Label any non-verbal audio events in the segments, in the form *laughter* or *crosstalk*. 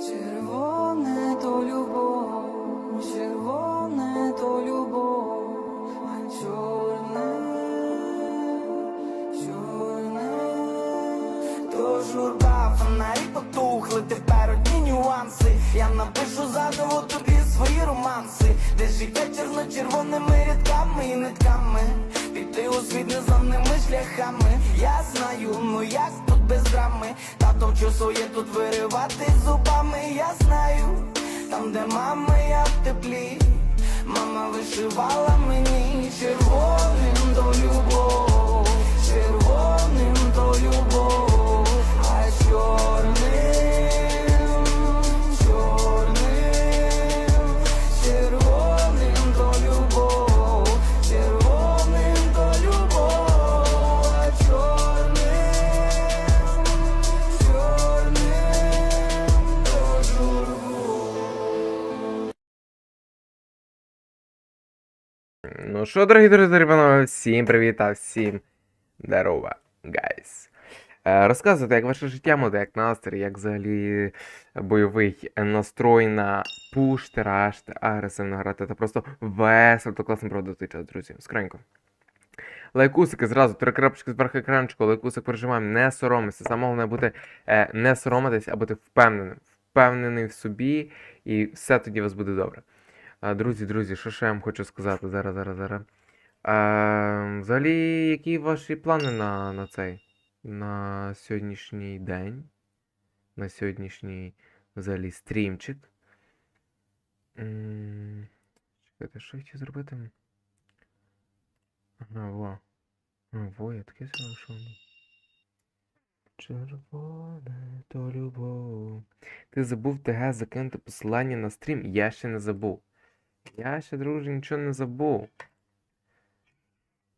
Червоне то любов, червоне то любов, а чорне, чорне, то журба, фонарі потухли, тепер одні нюанси. Я напишу заново тобі свої романси, де життя чорно-червоними рядками і нитками. Піти у світ незламними шляхами. Я знаю, ну як тут без драми. Тато вчу своє тут виривати зубами. Я знаю, там, де мама, я в теплі. Мама вишивала мені червоним до любов, червоним до любов, Ну що, дорогі друзі, панове, всім привіт та всім здорова, гайс. Е, Розказуйте, як ваше життя моде, як настрій, як взагалі бойовий настрой на пуш, тираж, агресивно грати. Та просто весело та класно проводити час, друзі. Скоренько. Лайкусики зразу, три крапочки зверху екранчику, лайкусик пережимаємо, не соромися. Саме головне бути е, не соромитись, а бути впевненим. Впевнений в собі, і все тоді у вас буде добре. Друзі, друзі, що ще я вам хочу сказати? Зараз, зараз, зараз. А, взагалі, які ваші плани на, на цей? На сьогоднішній день? На сьогоднішній взагалі стрімчик? Чекайте, що я хотів зробити? Ага, во. Во, я таке що. Червоне то любов. Ти забув ТГ закинути посилання на стрім? Я ще не забув. Я ще, друже, нічого не забув.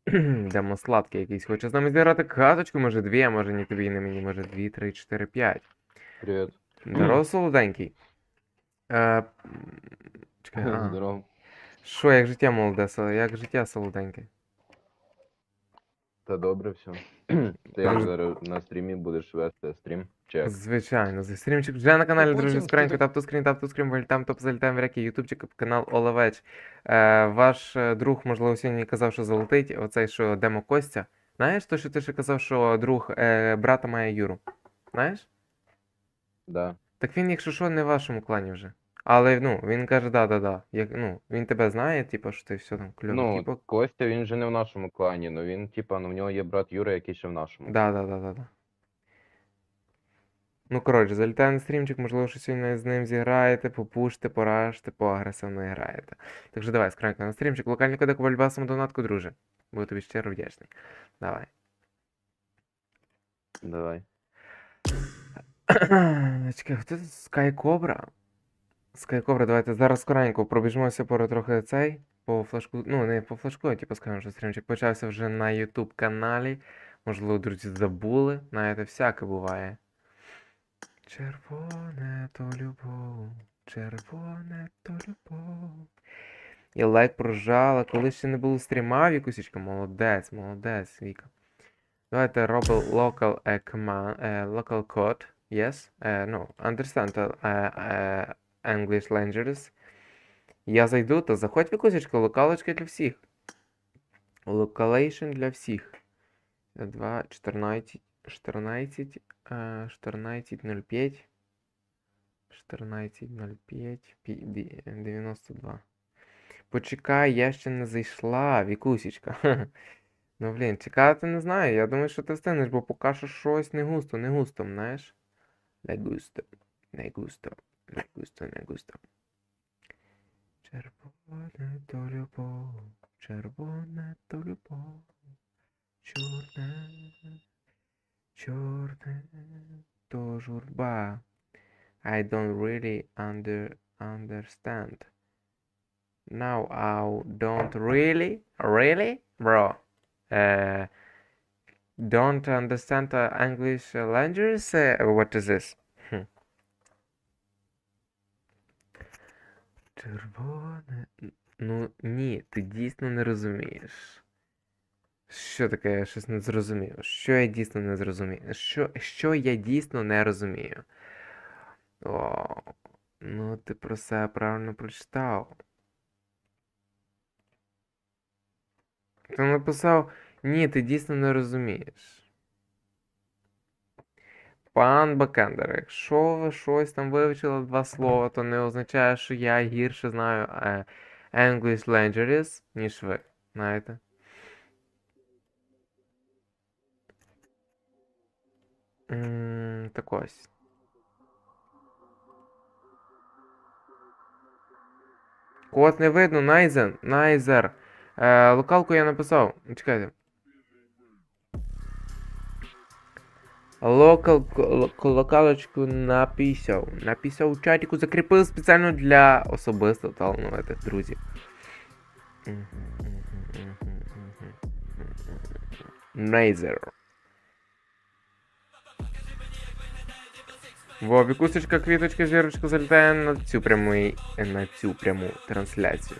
*clears throat* Дамо сладкий якийсь. Хоче з нами зіграти каточку, може дві, а може ні тобі, ні мені, може дві, три, чотири, п'ять. Привет. Здорово, солоденький. Е, чекай, а. Здорово. Що, як життя молоде, як життя солоденьке? Та добре все. *clears throat* Ти як зараз на стрімі будеш вести стрім? Чи як? Звичайно, за стрімчик вже на каналі, друзі, скоренько, ти- тап ту скрін, тап ту скрін, вальтам, топ залітаємо в реки, ютубчик, канал Олевеч. Е, ваш е, друг, можливо, сьогодні казав, що залетить, оцей, що Демо Костя. Знаєш, то, що ти ще казав, що друг е, брата має Юру? Знаєш? Да. Так він, якщо що, не в вашому клані вже. Але ну, він каже, да-да-да. Як, ну, він тебе знає, типу, що ти все там кльово. Ну, типу, Костя, він же не в нашому клані, ну він, типа, ну в нього є брат Юра, який ще в нашому. Да, да, да, да, да. Ну, коротше, залітає на стрімчик, можливо, що сьогодні з ним зіграєте, попуште, поражте, поагресивно граєте. Так що давай, скранка на стрімчик, локальний кодек вальбасом донатку, друже. Буду тобі щиро вдячний. Давай. Давай. Чекай, хто тут Скайкобра? Скайкобра, давайте зараз скоренько пробіжмося по трохи цей. По флажку, ну не по флажку, а типу скажемо, що стрімчик почався вже на YouTube каналі. Можливо, друзі, забули. Знаєте, всяке буває. Червоне то любов, червоне то любов. І лайк прожала, коли ще не було стріма, Вікусічка, молодець, молодець, Віка. Давайте робимо local command, uh, local code. Yes? No, understand uh, uh, English languages. Я зайду, то заходь Вікусічка, локалочка для всіх. Локалейшн для всіх. 2, 14, 14, е, 14.05. 14.05, пі- 92. Почекай, я ще не зайшла, Вікусічка. *laughs* Ну, блін, чекати не знаю. Я думаю, що ти встигнеш, бо поки що щось не густо, не густо, знаєш? Не густо, не густо, не густо, не густо. Червоне то любов, червоне то любов, чорне, чорне то журба. I don't really under, understand. Now I don't really, really, bro. Uh, don't understand uh, English uh, language? Uh, what is this? Червоне. Ну ні, ти дійсно не розумієш. Що таке, я щось не зрозумів? Що я дійсно не зрозумію? Що, що я дійсно не розумію? О, ну ти про себе правильно прочитав. Ти написав, ні, ти дійсно не розумієш. Пан Бакендер, якщо ви щось там вивчили два слова, то не означає, що я гірше знаю е, English languages, ніж ви. Знаєте? Так ось. Код не видно, Найзен, Найзер. Е, локалку я написав. Чекайте. Локал, лок- локалочку написав. Написав у чатику, закріпив спеціально для особисто талановитих друзів. Найзер. Во, вікусечка, квіточка, зірочка залітає на цю пряму, на цю пряму трансляцію.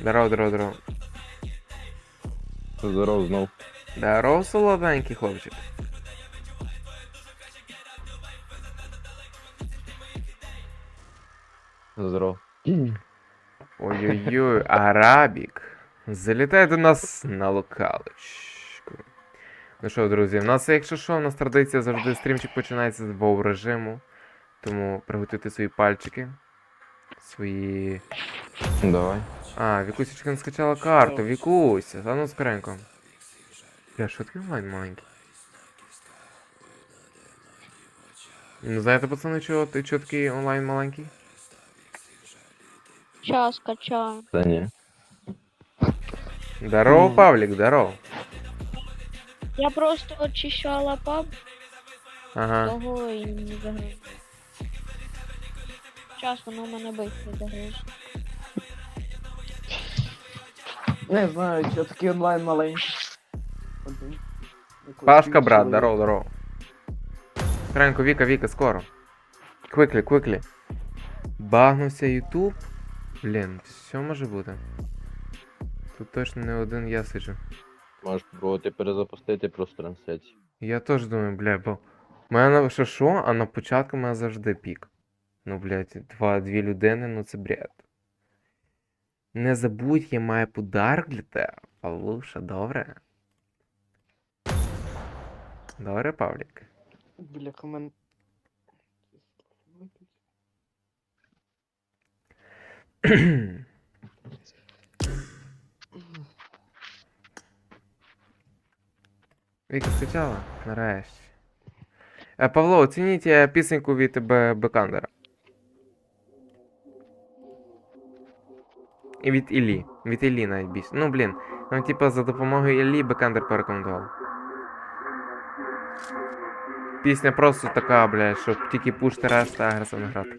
Здорово, здорово, здорово. Здоров знов. Здорово, солоденький хлопчик. Здоров. Ой-ой-ой, *laughs* Арабік. Залітай до нас на локалочку. Ну що, друзі, в нас, якщо що, у нас традиція завжди стрімчик починається з воу режиму. Тому приготуйте свої пальчики. Свої. Давай. А, Вікусечка не скачала карту. Вікуся, а ну скоренько. Що такий онлайн маленький? Ну, знаєте, пацани, чого ти чого такий онлайн маленький? Сейчас качаю. Та ні. Здорово, Павлік, здорово. Я просто очищала паб, Ага. того і не загрузив. Час воно в мене быстро загрузить. Не знаю, що такий онлайн маленький. Один. Якось Пашка, брат, ви- здорово, здорово. Скоренько, Віка, Віка, скоро. Квиклі, квиклі. Багнувся Ютуб. Блін, все може бути. Тут точно не один я сиджу. Можеш спробувати перезапустити просто трансляцію. Я теж думаю, бля, бо. У мене що що, а на початку у мене завжди пік. Ну, блядь, два, дві людини, ну це бред. Не забудь, я маю подарок для тебе. Павлуша, добре? Добре, Павлік? Бляха, мен... *clears throat* Віка скачала? Нарешті. Е, Павло, оцініть е, пісеньку від Б- Бекандера. І від Іллі. Від Іллі навіть більше. Ну, блін. Ну, типа, за допомогою Іллі Бекандер порекомендував. Пісня просто така, бля, щоб тільки пушти решта агресивно грати.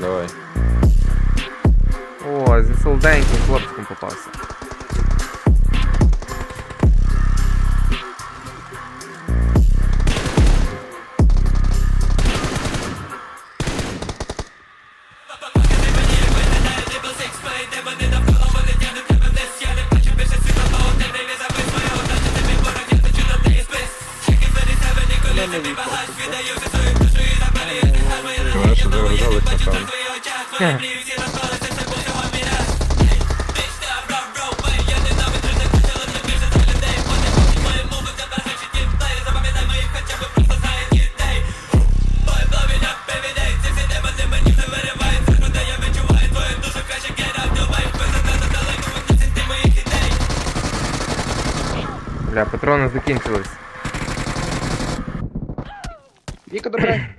Давай. О, з солоденьким хлопчиком попався. Бля, патрони закінчились. Віка, добре.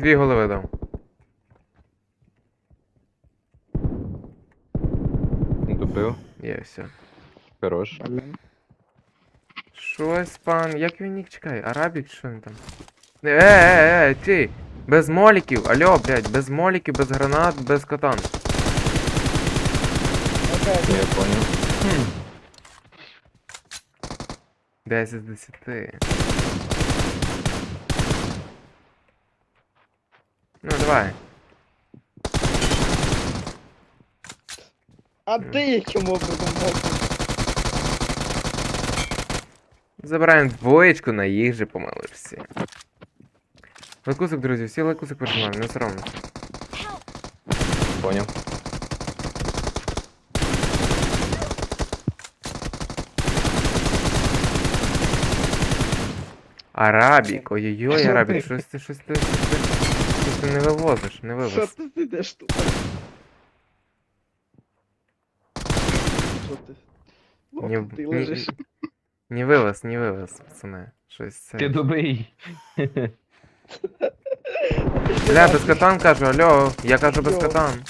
Дві голови дав. Добив. Є все. Хорош. Щось пан. Як він нік чекай? Арабік, що він там? Е, е, е, е, ти! Без моліків, алло, блядь, без моліків, без гранат, без катан. Окей. Я понял. 10 з 10. Ну, давай. А ти яким образом мог? Забираємо двоєчку, на їх же помилився. Лайкусик, друзі, всі лайкусик пережимаємо, не соромно. Понял. Арабік, ой-ой-ой, Арабік, ти? щось ти, щось ти, щось ти, ти не вивозиш, не Що вивез. ти сидиш тут? Що ти? Ні, Лох, ти ні, лежиш. Не вивез, не вивез, пацани. Щось це. Ти добий. Бля, без катан кажу, алло, я кажу без Йо. катан.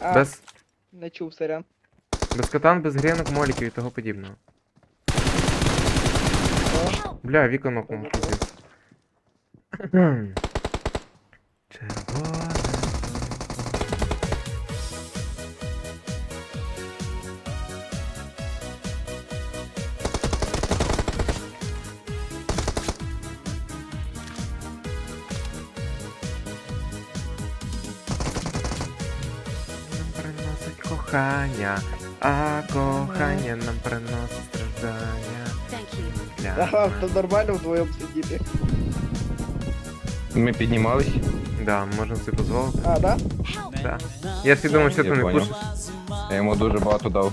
А, Без, не чув, сорян. без катан, без грінок, моліків і того подібного. Бля, віка нокнув. пиздець. Червоне. Нам приносить кохання, а кохання нам приносить страждання. Для Ага, нормально вдвоєм сидіти. Ми піднімались. Да, можемо собі дозволити. А, да? Да. Я всі думаю, що ти Я не понял. пушиш. Я йому дуже багато дав.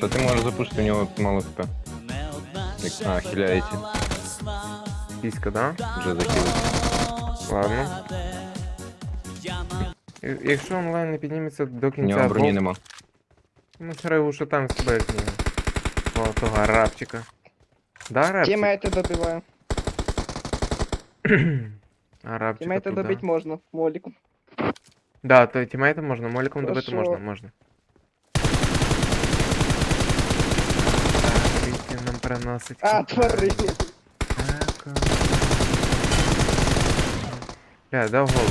Та ти можеш запушити у нього мало хп. Як... А, хиляється. Піська, да? Вже захилить. Ладно. І- Якщо онлайн не підніметься до У кінця нього броні нема. ну хай уж там себе як ні. О, того рабчика. Да, рабчик? Тімейти добиваю. *clears throat* Тімейти тут, да. добити можна. Моліком. Да, то тімейтом можна, моліком добити Хорошо. можна, можна. Так, Вітя нам приносить. А, кохання. твари. Так, Бля, дав голову.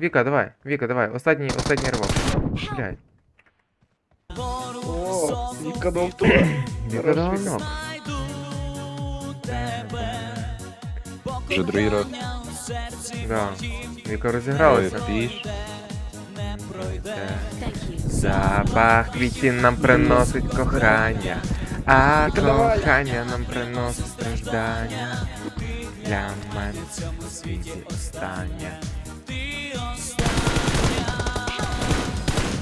Віка, давай, Віка, давай, останній, останній ривок. Блядь. О, віканув *coughs* тут. Віка Хорош, дав Віка. ног. Вже другий раз. Да. Віка розігралася. піш. Запах квітів нам приносить кохання, а кохання нам приносить страждання. Для мене в цьому світі останнє.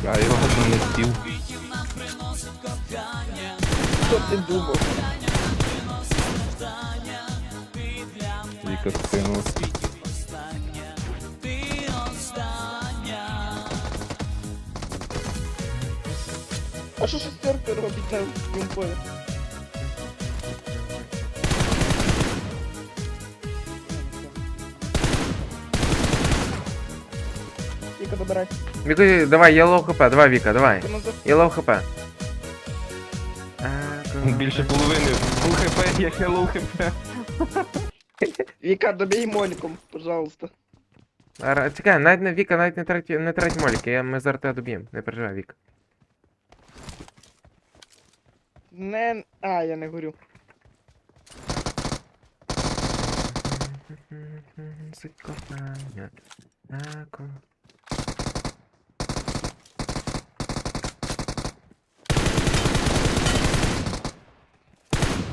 А його не спів. Що ти думав? Віка скинула. А що шестерка робить на юмполі? Віка, добирай. Віка, давай, я лоу хп, давай, Віка, давай. Я лоу хп. *laughs* Більше половини. Лоу хп, як не лоу хп. Віка, добій моліком, пожалуйста. Чекай, навіть не Віка, навіть не третій, не третій молік, я, ми зараз тебе доб'ємо, не переживай, Віка. Не... А, я не горю. Суть кохання, а ко-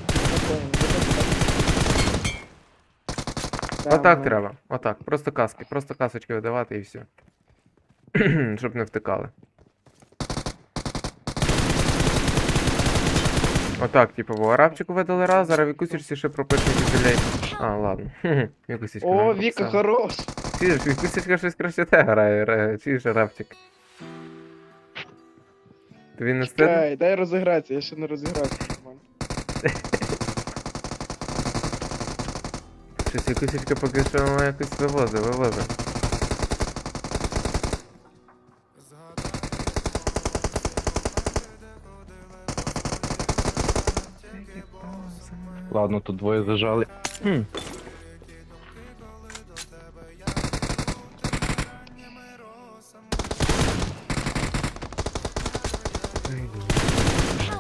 Не понял, не так. Отак треба, отак, просто каски, просто касочки видавати і все. *clears throat* Щоб не втикали. Отак, типу, в арабчику видали раз, зараз Вікусічці ще пропишуть юбілей. А, ладно. *laughs* Вікусічка. О, Віка, хорош. Чуєш, Вікусічка щось краще те грає. Чуєш, арабчик. Тобі не стидно? Чекай, дай розігратися, я ще не розігрався. Щось Вікусічка поки що якось вивозить, вивозить. Ладно, тут двоє зажали. Хм.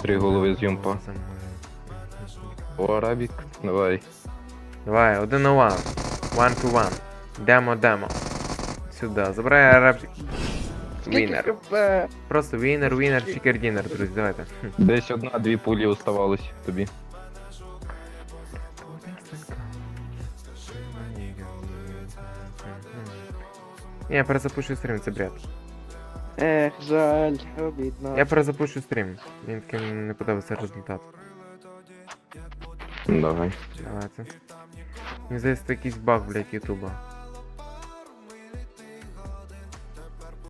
Три голови з юмпа. О, Арабік, давай. Давай, один на one. One to one. Демо, демо. Сюди. Забирай араб. Вінер. Просто вінер, вінер, чікер-дінер, друзі, давайте. Десь одна-дві пулі оставалось тобі. Я перезапущу стрім, це бред. Ех, жаль, обідно. Я перезапущу стрім. Мені таким не подобається результат. Давай. Давайте. Мені здається, це якийсь баг, блядь, ютуба.